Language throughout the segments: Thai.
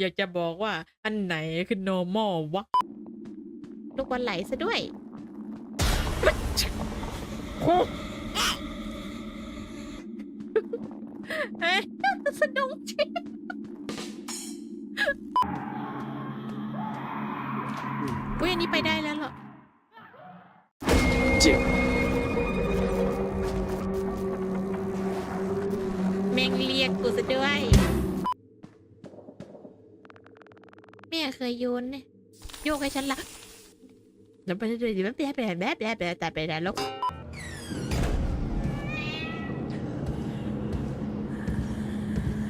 อยากจะบอกว่าอันไหนคือ normal วะ ลูกบอลไหลซะด้วยเอ้ยสนุกจริงอุ้ยอันนี้ไปได้แล้วเหรอจริ ม่งเรียกกูซะด้วยแม่เคยโยนเนี่ยโยกให้ฉันละแล้วไปเรื่อยๆแบบแบบแบบแบบแบบแบบแต่ไปแล้ว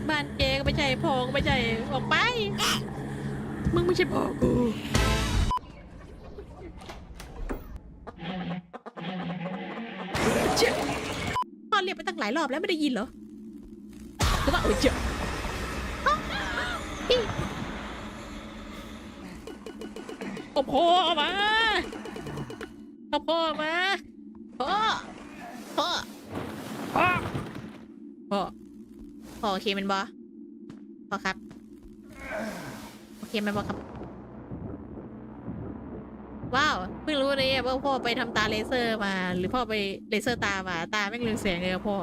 บ้านเจก็ไม่ใช่พองไม่ใช่ออกไป มึงไม่ใช่พ่อกูพ่อเรียกไปตั้งหลายรอบแล้วไม่ได้ยินเหรอ หรือว่าเออเอาพ่อมาเอาพ่อมาพ่อพ่อพ่อพ่อพ่อโอเคแมันบอพ่อครับ โอเคแมันบอครับ ว้าว เพิ่งรู้เลยอะว่าพ่อไปทำตาเลเซอร์มา หรือพ่อไปเลเซอร์ตามา ตาแม่งเรืองแสงเลยอะพ่อ